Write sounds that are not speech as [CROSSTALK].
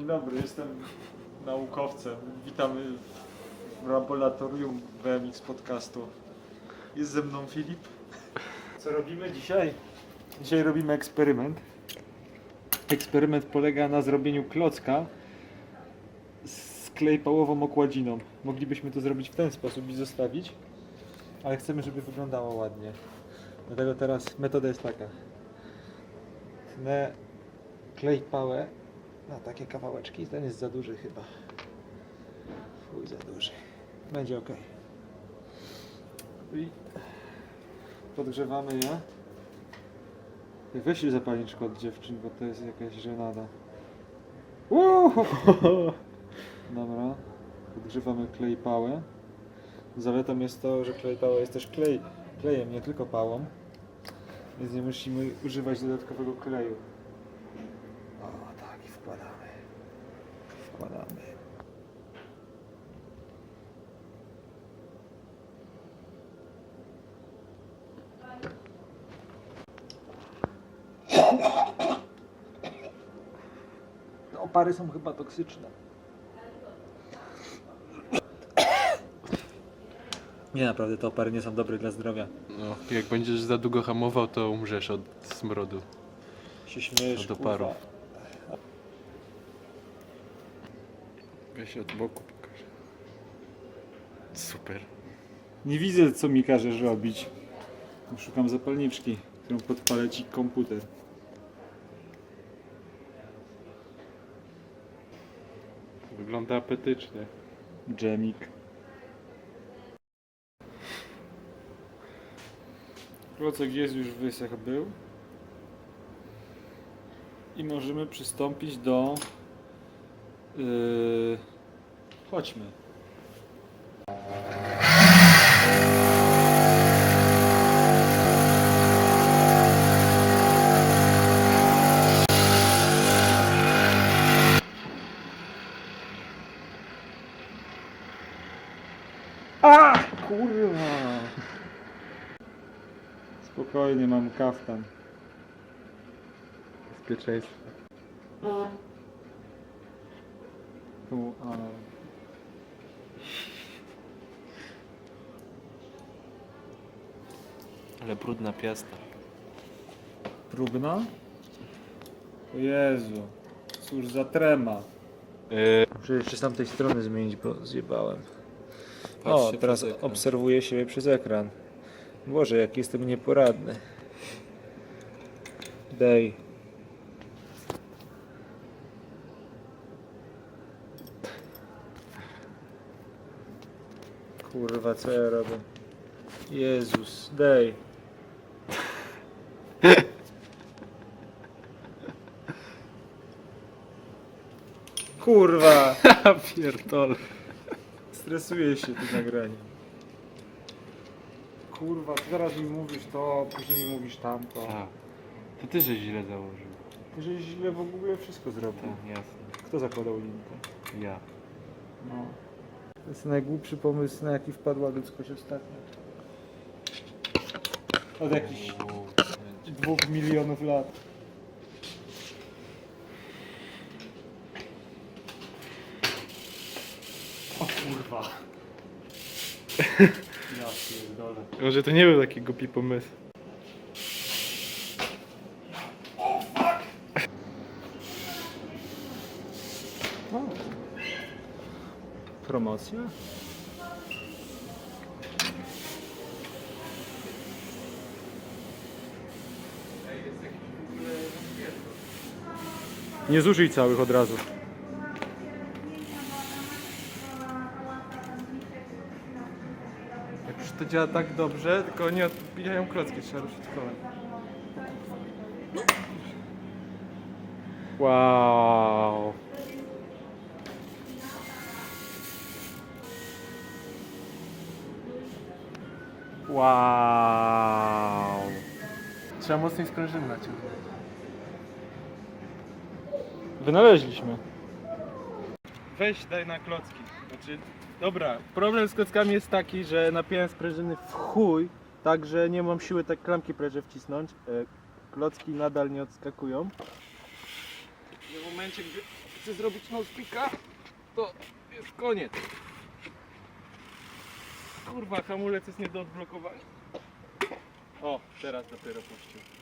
Dzień dobry, jestem naukowcem. Witamy w laboratorium BMX Podcastu. Jest ze mną Filip. Co robimy dzisiaj? Dzisiaj robimy eksperyment. Eksperyment polega na zrobieniu klocka z klejpałową okładziną. Moglibyśmy to zrobić w ten sposób i zostawić, ale chcemy, żeby wyglądało ładnie. Dlatego teraz metoda jest taka. Tnę klej pałę na takie kawałeczki. Ten jest za duży chyba. Fuj, za duży. Będzie ok. I podgrzewamy je. Weź już zapalniczkę od dziewczyn, bo to jest jakaś żenada. Uuu! [LAUGHS] Dobra. Podgrzewamy klej pałę. Zaletą jest to, że klej pała jest też klej, klejem, nie tylko pałą. Więc nie musimy używać dodatkowego kleju. Wkładamy. Wkładamy. No, opary są chyba toksyczne. Nie, naprawdę te opary nie są dobre dla zdrowia. No, jak będziesz za długo hamował, to umrzesz od smrodu. Się śmiejesz, Od kurwa. Oparów. Weź od boku pokażę. Super. Nie widzę, co mi każesz robić. Szukam zapalniczki, którą podpalę ci komputer. Wygląda apetycznie. Dżemik. Klocek jest już wysech był. I możemy przystąpić do... Yy... Chodźmy. A! Kurwa! Spokojnie, mam kaftan. Bezpieczeństwo. Tu, a... Ale brudna piasta. Próbna? O Jezu. Cóż za trema. Yy, Muszę jeszcze z tamtej strony zmienić, bo zjebałem. O, teraz przez ekran. obserwuję siebie przez ekran. Boże, jak jestem nieporadny. Dej. Kurwa, co ja robię? Jezus, dej. Kurwa! pierdol. Stresuję się tym nagraniem. Kurwa, ty zaraz mi mówisz to, później mi mówisz tamto. A, to ty żeś źle założył. Ty żeś źle w ogóle wszystko zrobił. Tak, jasne. Kto zakładał linkę? Ja. No. To jest najgłupszy pomysł, na jaki wpadła ludzkość ostatnio. Od jakichś dwóch milionów lat. O kurwa. [LAUGHS] Ja pierdolę. Może to nie był taki głupi pomysł. Promocja? Nie zużyj całych od razu. Jak już to działa tak dobrze, tylko nie odbijają klocki, trzeba ruszyć kołem. Wow. Wow. Trzeba mocniej sprężyny naciągnąć. Wynaleźliśmy. Weź daj na klocki. Znaczy, dobra, problem z klockami jest taki, że napiłem sprężyny w chuj, tak że nie mam siły tak klamki prawie wcisnąć. E, Klocki nadal nie odskakują. W momencie, gdy chce zrobić no-sticka, to jest koniec. Kurwa, hamulec jest nie do odblokowania. O, teraz dopiero puścił.